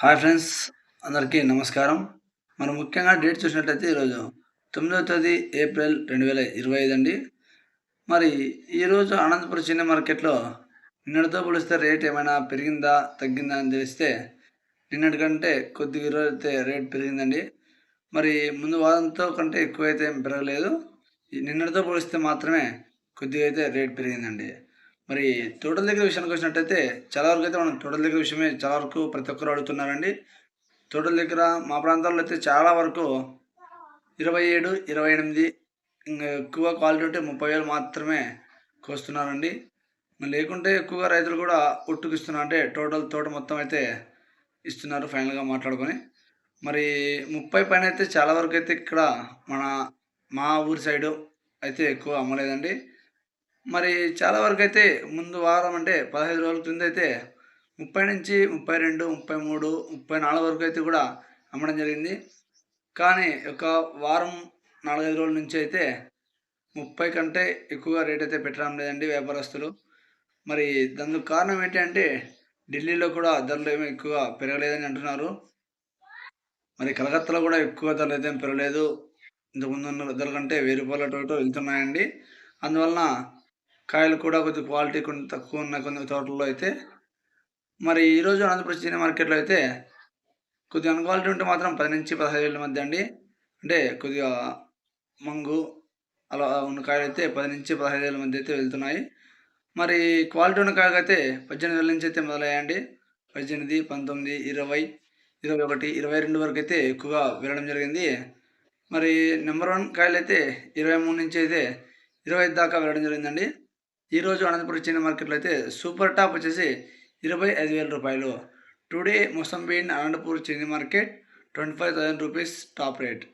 Hi friends అందరికీ నమస్కారం. మనం ముఖ్యంగా డేట్ చూసినట్లయితే ఈరోజు తొమ్మిదవ తేదీ ఏప్రిల్ రెండు వేల ఇరవై ఐదు అండి. మరి ఈరోజు అనంతపురం చిన్న మార్కెట్లో నిన్నటితో పోలిస్తే రేట్ ఏమైనా పెరిగిందా తగ్గిందా అని తెలిస్తే నిన్నటి కంటే కొద్దిగా ఈరోజు అయితే రేట్ పెరిగిందండి. మరి ముందు వారంతో కంటే ఎక్కువైతే ఏం పెరగలేదు. నిన్నటితో పోలిస్తే మాత్రమే కొద్దిగా అయితే రేట్ పెరిగిందండి. మరి తోటల దగ్గర విషయానికి వచ్చినట్టయితే చాలా వరకు అయితే మనం తోటల దగ్గర విషయమే చాలా వరకు ప్రతి ఒక్కరు అడుగుతున్నారండి. తోటల దగ్గర మా ప్రాంతాల్లో అయితే చాలా వరకు ఇరవై ఏడు ఇరవై ఎనిమిది ఇంకా ఎక్కువ క్వాలిటీ ఉంటే ముప్పై వేలు మాత్రమే కోస్తున్నారండి. లేకుంటే ఎక్కువగా రైతులు కూడా ఒట్టుకు ఇస్తున్నారు అంటే టోటల్ తోట మొత్తం అయితే ఇస్తున్నారు ఫైనల్గా మాట్లాడుకొని. మరి ముప్పై పైన అయితే చాలా వరకు అయితే ఇక్కడ మన మా ఊరి సైడు అయితే ఎక్కువ అమ్మలేదండి. మరి చాలా వరకు అయితే ముందు వారం అంటే పదహైదు రోజుల క్రింద అయితే ముప్పై నుంచి ముప్పై రెండు ముప్పై మూడు ముప్పై నాలుగు వరకు అయితే కూడా అమ్మడం జరిగింది. కానీ ఒక వారం నాలుగైదు రోజుల నుంచి అయితే ముప్పై కంటే ఎక్కువగా రేట్ అయితే పెట్టడం లేదండి వ్యాపారస్తులు. మరి దానికి కారణం ఏంటి అంటే ఢిల్లీలో కూడా ధరలు ఏమీ ఎక్కువ పెరగలేదని అంటున్నారు. మరి కలకత్తాలో కూడా ఎక్కువ ధరలు అయితే పెరగలేదు. ఇంతకుముందు ధరల కంటే వెయ్యి రూపాయల టోటో వెళ్తున్నాయండి. అందువలన కాయలు కూడా కొద్ది క్వాలిటీ కొన్ని తక్కువ ఉన్న కొన్ని తోటల్లో అయితే మరి ఈరోజు ఆంధ్రప్రదేశ్ చిన్న మార్కెట్లో అయితే కొద్దిగా అన్క్వాలిటీ ఉంటే మాత్రం పది నుంచి పదహైదు వేల మధ్య అండి. అంటే కొద్దిగా మంగు అలా ఉన్న కాయలు అయితే పది నుంచి పదహైదు వేల మధ్య అయితే వెళ్తున్నాయి. మరి క్వాలిటీ ఉన్న కాయలు అయితే పద్దెనిమిది వేల నుంచి అయితే మొదలయ్యాయండి. పద్దెనిమిది పంతొమ్మిది ఇరవై ఇరవై ఒకటి ఇరవై రెండు వరకు అయితే ఎక్కువగా వెళ్ళడం జరిగింది. మరి నెంబర్ వన్ కాయలు అయితే ఇరవై మూడు నుంచి అయితే ఇరవై ఐదు దాకా వెళ్ళడం జరిగిందండి. ఈరోజు అనంతపురం చిన్న మార్కెట్లో అయితే సూపర్ టాప్ వచ్చేసి ఇరవై ఐదు వేల రూపాయలు. టుడే మొసంబీన్ అనంతపూర్ చిన్న market twenty five thousand rupees top rate.